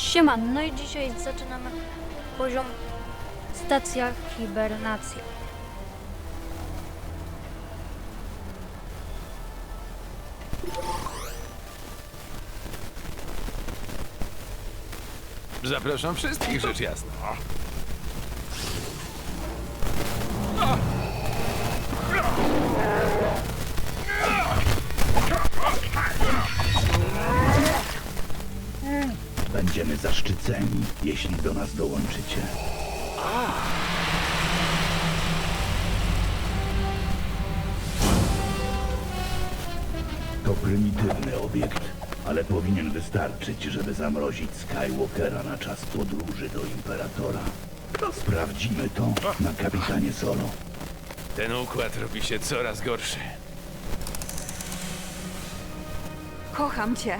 Siema, no i dzisiaj zaczynamy poziom stacja hibernacja. Zapraszam wszystkich, rzecz jasna. Zaszczyceni, jeśli do nas dołączycie. To prymitywny obiekt, ale powinien wystarczyć, żeby zamrozić Skywalkera na czas podróży do Imperatora. Sprawdzimy to na kapitanie Solo. Ten układ robi się coraz gorszy. Kocham cię.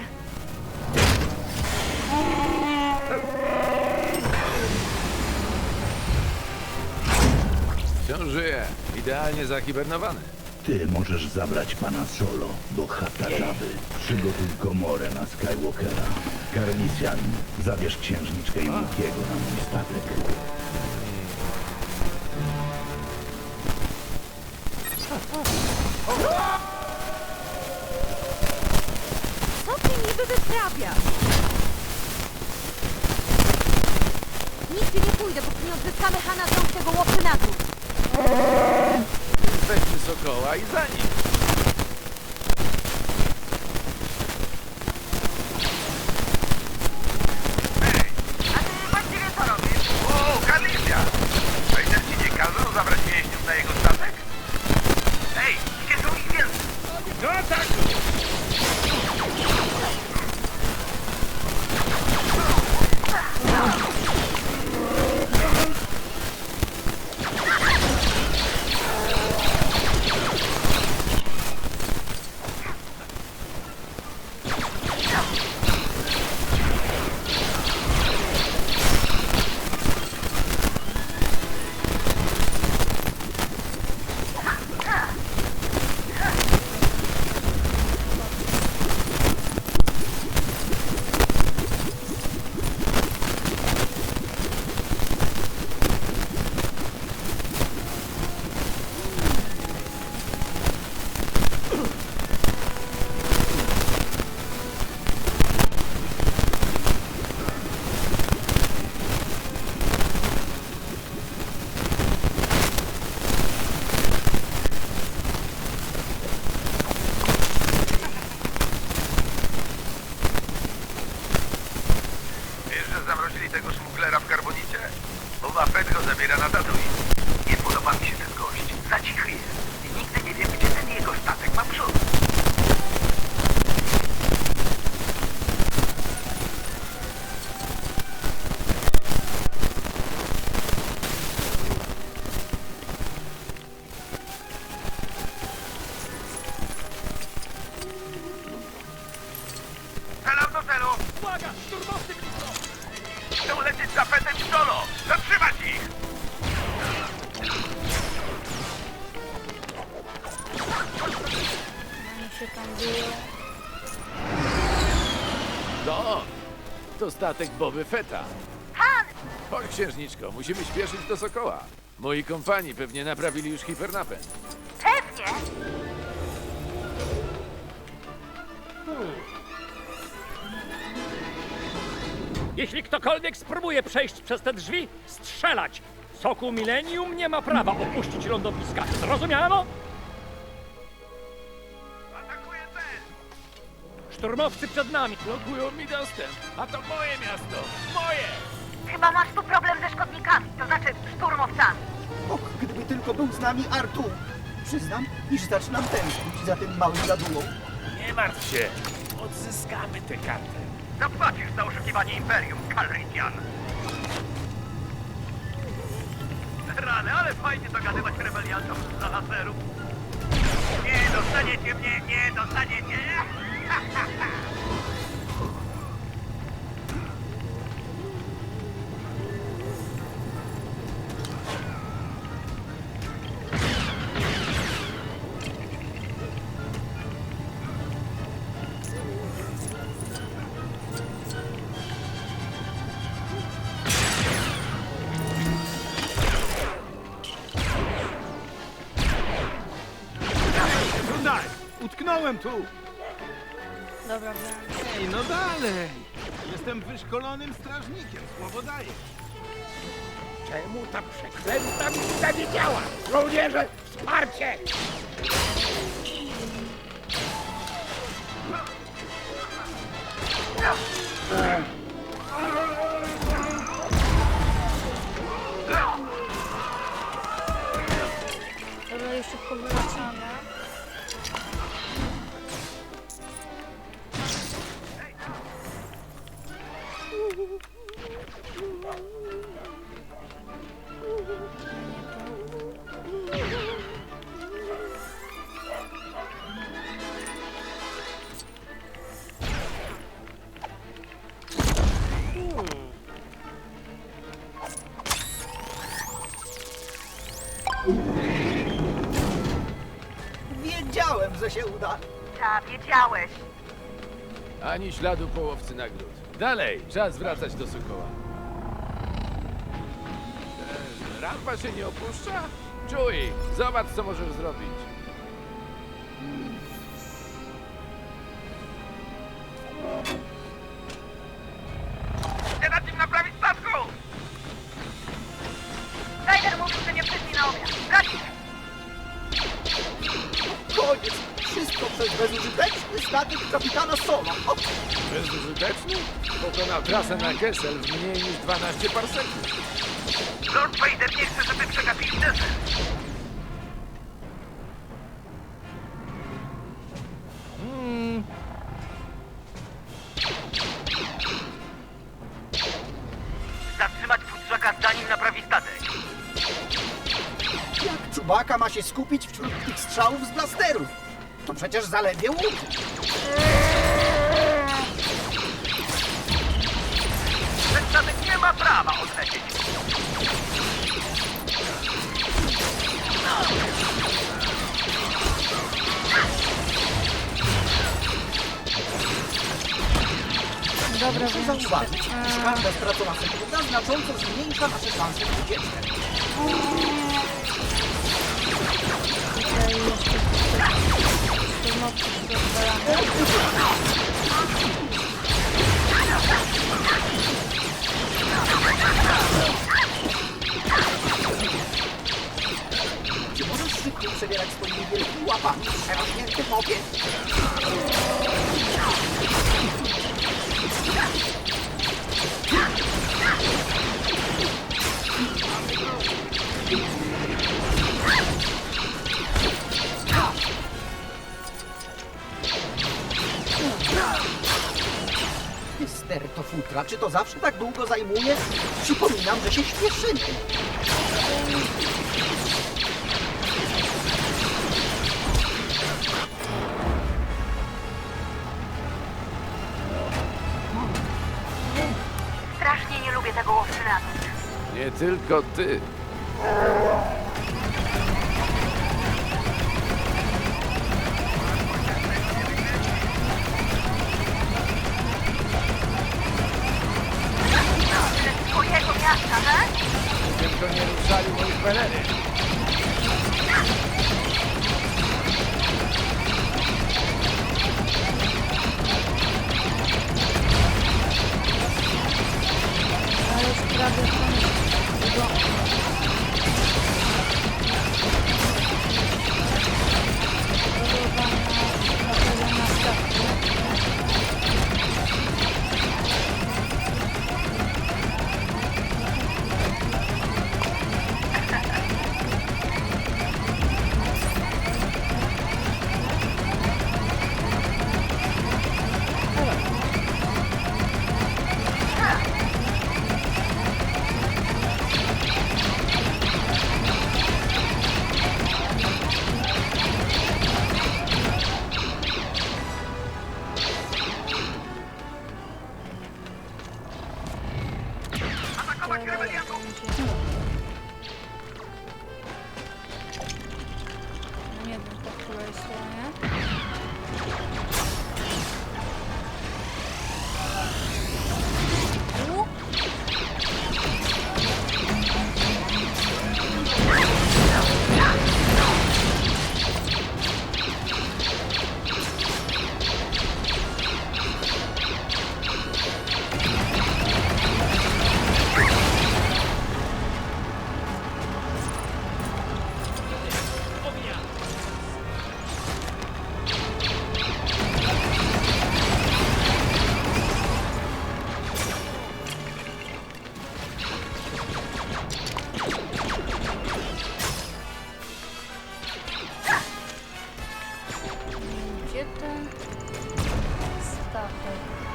Wciąż żyje. Idealnie zahibernowany. Ty możesz zabrać pana Solo do Hatajaby. Przygotuj komorę na Skywalkera. Karnisian, zabierz księżniczkę i Lukiego na mój statek. Co ty niby wyprawiasz? Póki nie odzyskamy Hana z rąk tego łopynatu. Weźmy Sokoła i za nim. Się tam dzieje. To on. To statek Boby Fetta. Han! Chodź, księżniczko, musimy śpieszyć do Sokoła. Moi kompani pewnie naprawili już hipernapęd. Pewnie! Jeśli ktokolwiek spróbuje przejść przez te drzwi, strzelać! Soku Millennium nie ma prawa opuścić lądowiska. Zrozumiano? Szturmowcy przed nami. Blokują mi dostęp. A to moje miasto. Moje! Chyba masz tu problem ze szkodnikami, to znaczy szturmowcami. Och, gdyby tylko był z nami Artur. Przyznam, iż zaczynam tęsknić za tym małym gadułą. Nie martw się. Odzyskamy tę kartę. Zapłacisz za oszukiwanie Imperium, Calrissian! Rany, ale fajnie dogadywać rebeliantom za laserów. Nie dostaniecie mnie, nie dostaniecie! Utknąłem tu! Dobra, wiem. Ej, no dalej! Jestem wyszkolonym strażnikiem, słowo daję. Czemu ta przeklęta misja nie działa? Żołnierze, wsparcie! Dobra, już szybko wracamy. Wiedziałem, że się uda. Ta, wiedziałeś. Ani śladu połowcy nagród. Dalej, czas wracać do Sokoła. E, rampa się nie opuszcza? Czuj, zobacz co możesz zrobić. Statek kapitana Soma. O, Bezużyteczny? Pokonał trasę na Kessel w mniej niż 12 parseków. Lord Vader nie chce, żeby przegapili deser. Zatrzymać futrzaka zanim naprawi statek. jak czubaka ma się skupić wśród tych strzałów z blasterów? To przecież zaledwie. Ten statek nie ma prawa odlecieć. Dobra, Muszę wiem. zauważyć, iż każda stracona sekunda znacząco zmniejsza nasze szanse na ucieczkę. Tutaj jeszcze... 你我都是一群色的，还吹牛逼五万磅，还他妈脸皮薄片。Mister to futra, czy to zawsze tak długo zajmuje? Przypominam, że się śpieszymy. Strasznie nie lubię tego łowczynatu. Nie tylko ty. get the stuff.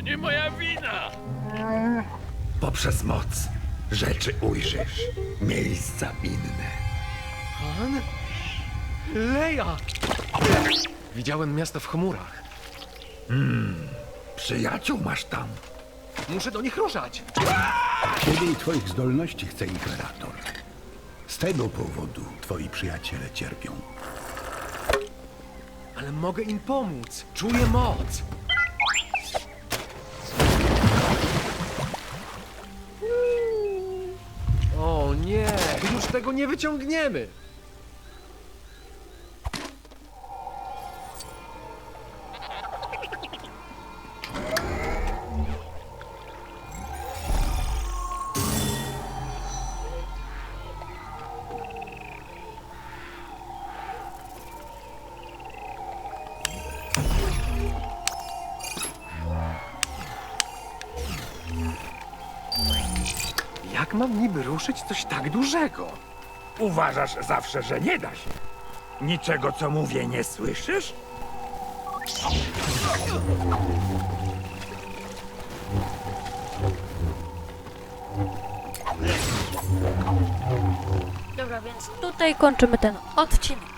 Nie moja wina! Poprzez moc rzeczy ujrzysz, miejsca inne. Han? Leja! Widziałem miasto w chmurach. Przyjaciół masz tam. Muszę do nich ruszać. Ciebie i twoich zdolności chce Imperator. Z tego powodu twoi przyjaciele cierpią. Ale mogę im pomóc. Czuję moc. Już tego nie wyciągniemy. Mam niby ruszyć coś tak dużego? Uważasz zawsze, że nie da się. Niczego, co mówię, nie słyszysz? Dobra, więc tutaj kończymy ten odcinek.